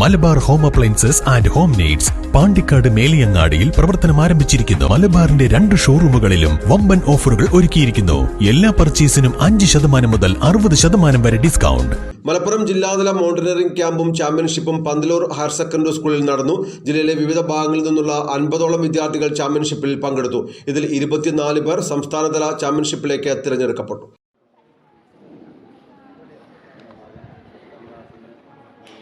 Malabar home appliances and home needs Pandikkad മേലിയങ്ങാടിയിൽ പ്രവർത്തനം ആരംഭിച്ചിരിക്കുന്നു. മലബാറിന്റെ രണ്ട് ഷോറൂമുകളിലും വമ്പൻ ഓഫറുകൾ ഒരുക്കിയിരിക്കുന്നു. എല്ലാ പർച്ചേസിനും അഞ്ച് ശതമാനം മുതൽ അറുപത് ശതമാനം വരെ ഡിസ്കൗണ്ട്. മലപ്പുറം ജില്ലാതല മൗണ്ടനറിംഗ് ക്യാമ്പും ചാമ്പ്യൻഷിപ്പും പന്തലൂർ ഹയർ സെക്കൻഡറി സ്കൂളിൽ നടന്നു. ജില്ലയിലെ വിവിധ ഭാഗങ്ങളിൽ നിന്നുള്ള അൻപതോളം വിദ്യാർത്ഥികൾ ചാമ്പ്യൻഷിപ്പിൽ പങ്കെടുത്തു. ഇതിൽ ഇരുപത്തിനാല് പേർ സംസ്ഥാനതല ചാമ്പ്യൻഷിപ്പിലേക്ക് തിരഞ്ഞെടുക്കപ്പെട്ടു.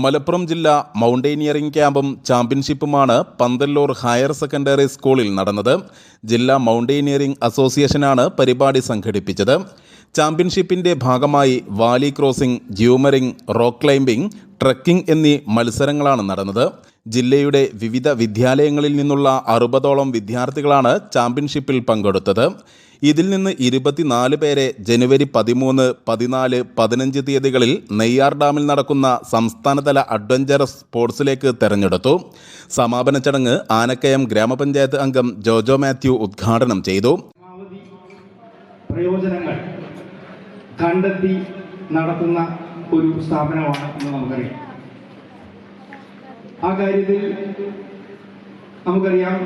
മലപ്പുറം ജില്ല മൗണ്ടൈനിയറിംഗ് ക്യാമ്പും ചാമ്പ്യൻഷിപ്പുമാണ് പന്തല്ലൂർ ഹയർ സെക്കൻഡറി സ്കൂളിൽ നടന്നത്. ജില്ലാ മൗണ്ടൈനിയറിംഗ് അസോസിയേഷനാണ് പരിപാടി സംഘടിപ്പിച്ചത്. ചാമ്പ്യൻഷിപ്പിന്റെ ഭാഗമായി valley crossing jumaring rock climbing trekking എന്നീ മത്സരങ്ങളാണ് നടന്നത്. ജില്ലയുടെ വിവിധ വിദ്യാലയങ്ങളിൽ നിന്നുള്ള അറുപതോളം വിദ്യാർത്ഥികളാണ് ചാമ്പ്യൻഷിപ്പിൽ പങ്കെടുത്തത്. ഇതിൽ നിന്ന് ഇരുപത്തിനാല് പേരെ ജനുവരി പതിമൂന്ന് പതിനാല് പതിനഞ്ച് തീയതികളിൽ നെയ്യാർ ഡാമിൽ നടക്കുന്ന സംസ്ഥാനതല അഡ്വഞ്ചർ സ്പോർട്സിലേക്ക് തെരഞ്ഞെടുത്തു. സമാപന ചടങ്ങ് ആനക്കയം ഗ്രാമപഞ്ചായത്ത് അംഗം ജോജോ മാത്യു ഉദ്ഘാടനം ചെയ്തു. പ്രയോജനങ്ങൾ കണ്ടെത്തി നടത്തുന്ന ഒരു സ്ഥാപനമാണ് എന്ന് നമുക്കറിയാം. ആ കാര്യത്തിൽ നമുക്കറിയാം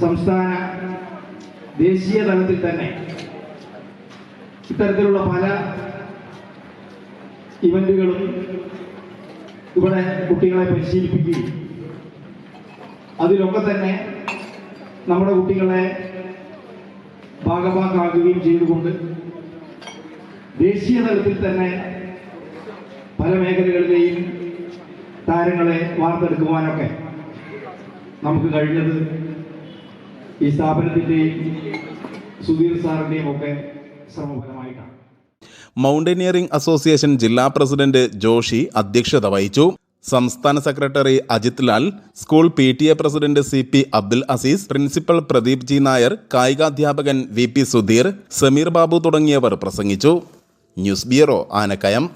സംസ്ഥാന ദേശീയ തലത്തിൽ തന്നെ ഇത്തരത്തിലുള്ള പല ഇവന്റുകളും ഇവിടെ കുട്ടികളെ പരിശീലിപ്പിക്കുകയും അതിലൊക്കെ തന്നെ നമ്മുടെ കുട്ടികളെ ഭാഗഭാക്കാക്കുകയും ചെയ്തുകൊണ്ട് ദേശീയ തലത്തിൽ തന്നെ പല മേഖലകളിലെയും താരങ്ങളെ വാർത്തെടുക്കുവാനൊക്കെ നമുക്ക് കഴിഞ്ഞത് ഈ സ്ഥാപനത്തിന്റെയും സുധീർ സാറിന്റെയും ഒക്കെ ശ്രമഫലമായിട്ടാണ്. മൗണ്ടനിയറിംഗ് അസോസിയേഷൻ ജില്ലാ പ്രസിഡന്റ് ജോഷി അധ്യക്ഷത വഹിച്ചു. സംസ്ഥാന secretary Ajith Lal school P T A president C P Abdul Azeez principal Pradeep G Nair കായികാധ്യാപകൻ V P Sudheer Sameer Babu തുടങ്ങിയവർ പ്രസംഗിച്ചു. News bureau Anakkayam.